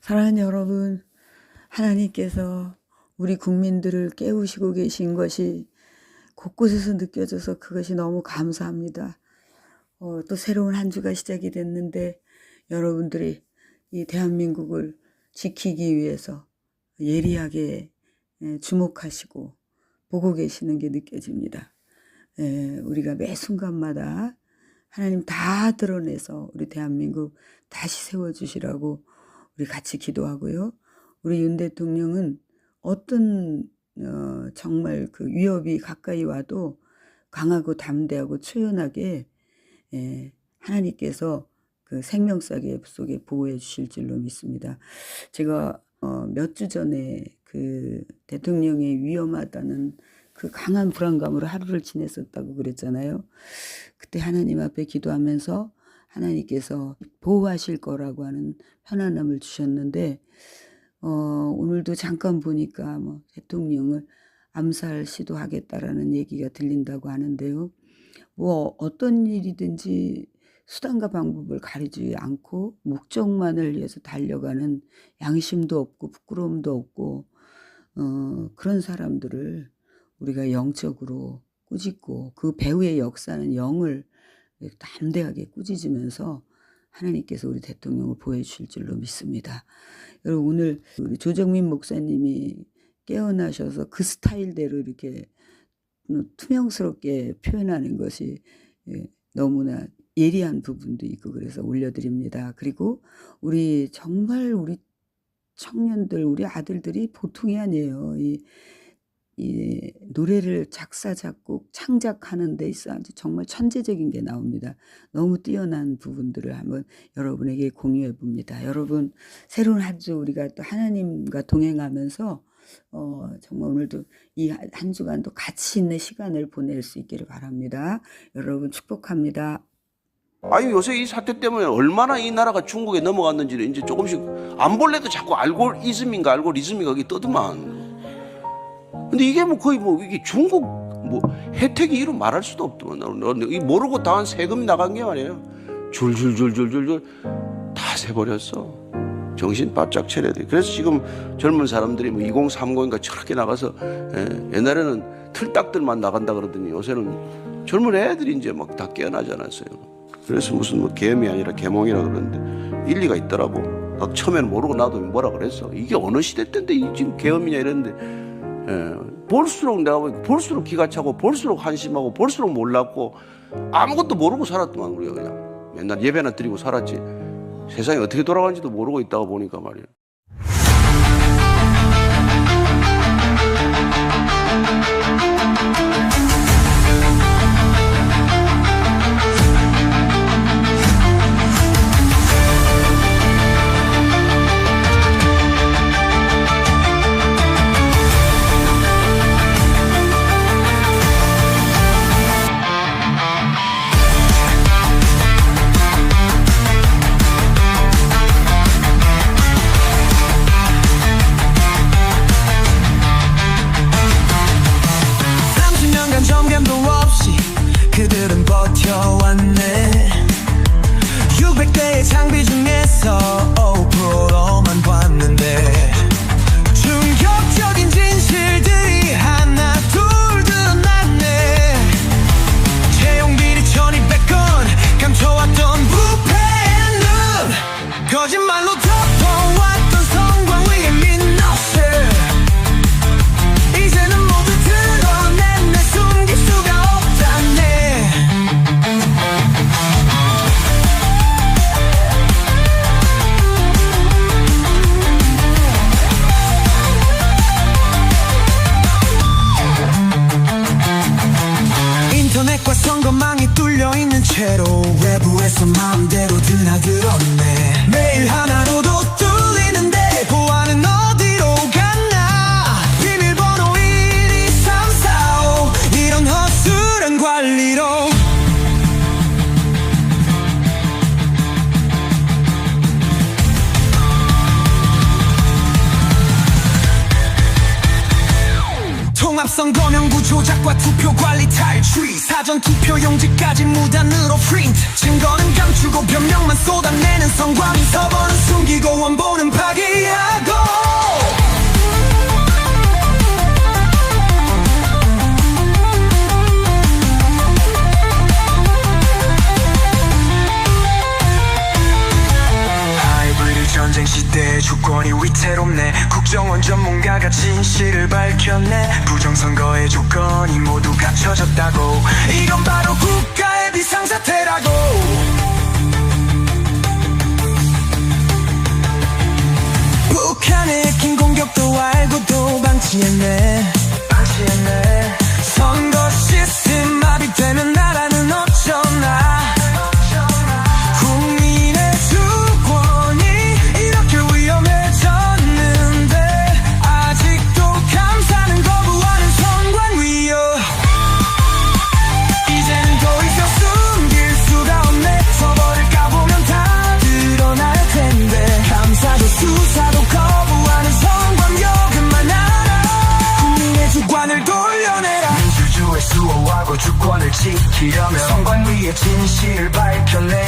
사랑하는 여러분, 하나님께서 우리 국민들을 깨우시고 계신 것이 곳곳에서 느껴져서 그것이 너무 감사합니다. 어, 또 새로운 한 주가 시작이 됐는데 여러분들이 이 대한민국을 지키기 위해서 예리하게 예, 주목하시고 보고 계시는 게 느껴집니다. 예, 우리가 매 순간마다 하나님 다 드러내서 우리 대한민국 다시 세워주시라고 우리 같이 기도하고요. 우리 윤 대통령은 어떤 어, 정말 그 위협이 가까이 와도 강하고 담대하고 초연하게 예, 하나님께서 그 생명사계 속에 보호해 주실 줄로 믿습니다. 제가 어, 몇 주 전에 그 대통령이 위험하다는 그 강한 불안감으로 하루를 지냈었다고 그랬잖아요. 그때 하나님 앞에 기도하면서 하나님께서 보호하실 거라고 하는 편안함을 주셨는데 어, 오늘도 잠깐 보니까 뭐 대통령을 암살 시도하겠다라는 얘기가 들린다고 하는데요. 뭐 어떤 일이든지 수단과 방법을 가리지 않고 목적만을 위해서 달려가는 양심도 없고 부끄러움도 없고 어, 그런 사람들을 우리가 영적으로 꾸짖고 그 배후의 역사는 영을 담대하게 꾸짖으면서 하나님께서 우리 대통령을 보여주실 줄로 믿습니다. 여러분 오늘 우리 조정민 목사님이 깨어나셔서 그 스타일대로 이렇게 투명스럽게 표현하는 것이 예, 너무나 예리한 부분도 있고 그래서 올려드립니다. 그리고 우리 정말 우리 청년들, 우리 아들들이 보통이 아니에요. 이, 이 노래를 작사, 작곡, 창작하는 데 있어 아주 정말 천재적인 게 나옵니다. 너무 뛰어난 부분들을 한번 여러분에게 공유해 봅니다. 여러분, 새로운 한 주 우리가 또 하나님과 동행하면서 어, 정말 오늘도 이 한 주간도 가치 있는 시간을 보낼 수 있기를 바랍니다. 여러분 축복합니다. 아니 요새 이 사태 때문에 얼마나 이 나라가 중국에 넘어갔는지를 이제 조금씩 안 볼래도 자꾸 알고리즘인가 알고리즘인가 그게 떠드만. 근데 이게 뭐 거의 뭐 이게 중국 뭐 혜택이 이루 말할 수도 없더만. 이 모르고 당한 세금이 나간 게 말이에요. 줄줄줄줄줄줄 다 세버렸어. 정신 바짝 차려야 돼. 그래서 지금 젊은 사람들이 뭐 2030인가 저렇게 나가서 예, 옛날에는 틀딱들만 나간다 그러더니 요새는 젊은 애들이 이제 막 다 깨어나지 않았어요. 그래서 무슨 뭐 계엄이 아니라 계몽이라 그러는데 일리가 있더라고. 나도 처음에는 모르고 나도 뭐라 그랬어. 이게 어느 시대 때인데 이 지금 계엄이냐 이랬는데 예, 볼수록 내가 볼수록 기가 차고 볼수록 한심하고 볼수록 몰랐고 아무것도 모르고 살았더만 우리가 그냥 맨날 예배나 드리고 살았지. 세상이 어떻게 돌아가는지도 모르고 있다가 보니까 말이야. 삼 채로 외부에서 마음대로 드나들었네. 매일 하나로 합성 검영구 조작과 투표 관리 탈취 사전 투표 용지까지 무단으로 프린트. 증거는 감추고 변명만 쏟아내는 성광이 서버는 숨기고 원본은 파기하고. 하이브리 전쟁 시대의 주권이 위태롭네. 정원 전문가가 진실을 밝혔네. 부정선거의 조건이 모두 갖춰졌다고. 이건 바로 국가의 비상사태라고. 북한의 긴 공격도 알고도 방치했네. 진심을 밝혀내.